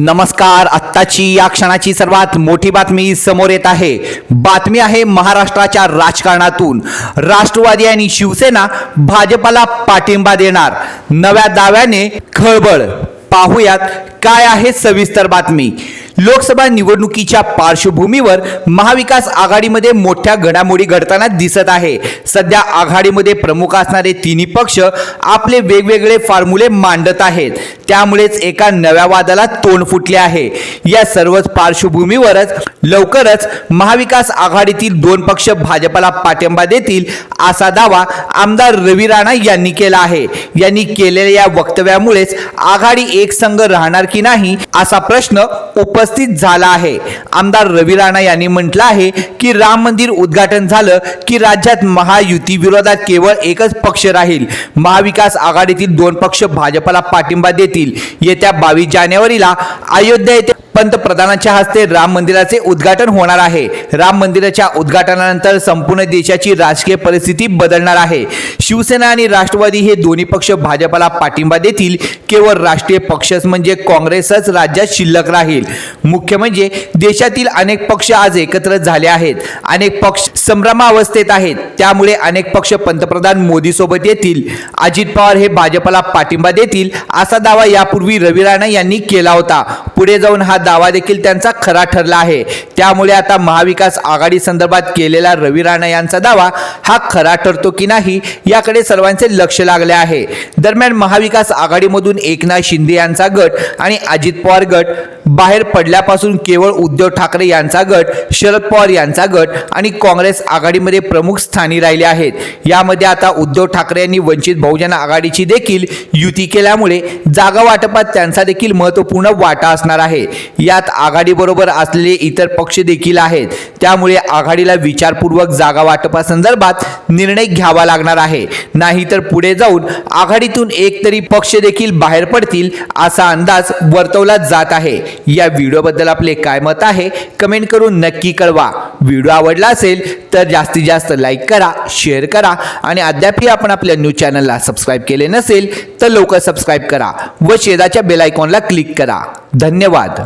नमस्कार आत्ताची या क्षणाची सर्वात मोठी बातमी समोर येत आहे. बातमी आहे महाराष्ट्राच्या राजकारणातून. राष्ट्रवादी आणि शिवसेना भाजपाला पाठिंबा देणार. नव्या दाव्याने खळबळ. पाहुयात काय आहे सविस्तर बातमी. लोकसभा निवडणुकीच्या पार्श्वभूमीवर महाविकास आघाडीमध्ये मोठ्या घडामोडी घडताना दिसत आहे. सध्या आघाडीमध्ये प्रमुख असणारे तिन्ही पक्ष आपले वेगवेगळे फॉर्म्युले मांडत आहेत. त्यामुळेच एका नव्या वादाला तोंड फुटले आहे. या सर्वच पार्श्वभूमीवरच लवकरच महाविकास आघाडीतील दोन पक्ष भाजपला पाठिंबा देतील असा दावा आमदार रवी राणा यांनी केला आहे. यांनी केलेल्या या वक्तव्यामुळेच आघाडी एकसंघ राहणार की नाही असा प्रश्न उपस्थित झाला आहे. आमदार रवी राणा यांनी म्हटलं आहे की राम मंदिर उद्घाटन झालं की राज्यात महायुती विरोधात केवळ एकच पक्ष राहील. महाविकास आघाडीतील दोन पक्ष भाजपला पाठिंबा देतील. येत्या बावीस जानेवारीला अयोध्या येथे पंतप्रधानांच्या हस्ते राम मंदिराचे उद्घाटन होणार आहे. राम मंदिराच्या उद्घाटनानंतर संपूर्ण देशाची राजकीय परिस्थिती बदलणार आहे. शिवसेना आणि राष्ट्रवादी हे दोन्ही पक्ष भाजपला पाठिंबा देतील. केवळ राष्ट्रीय पक्षच म्हणजे काँग्रेसच राज्यात शिल्लक राहील. मुख्य म्हणजे देशातील अनेक पक्ष आज एकत्र झाले आहेत. अनेक पक्ष संभ्रमावस्थेत आहेत. त्यामुळे अनेक पक्ष पंतप्रधान मोदी सोबत येतील. अजित पवार हे भाजपला पाठिंबा देतील असा दावा यापूर्वी रवी राणा यांनी केला होता. पुढे जाऊन हा दावा देखील त्यांचा खरा ठरला आहे. त्यामुळे आता महाविकास आघाडी संदर्भात केलेला रवी राणा यांचा दावा हा खरा ठरतो की नाही याकडे सर्वांचे लक्ष लागले आहे. दरम्यान महाविकास आघाडीमधून एकनाथ शिंदे यांचा गट आणि अजित पवार गट बाहेर पडल्यापासून केवळ उद्धव ठाकरे यांचा गट शरद पवार यांचा गट आणि काँग्रेस आघाडीमध्ये प्रमुख स्थानी राहिले आहेत. यामध्ये आता उद्धव ठाकरे यांनी वंचित बहुजन आघाडीची देखील युती केल्यामुळे जागा वाटपात त्यांचा देखील महत्त्वपूर्ण वाटा असणार आहे. यात आघाडीबरोबर असलेले इतर पक्ष देखील आहेत. त्यामुळे आघाडीला विचारपूर्वक जागा वाटपासंदर्भात निर्णय घ्यावा लागणार आहे. नाहीतर पुढे जाऊन आघाडीतून एक तरी पक्ष देखील बाहेर पडतील असा अंदाज वर्तवला जात आहे. या व्हिडिओबद्दल आपले काय मत आहे कमेंट करून नक्की कळवा. व्हिडिओ आवडला असेल तर जास्तीत जास्त लाईक करा शेअर करा आणि अद्यापही आपण आपल्या न्यूज चॅनलला सबस्क्राईब केले नसेल तर लवकर सबस्क्राईब करा व शेजाच्या बेलायकॉनला क्लिक करा. धन्यवाद.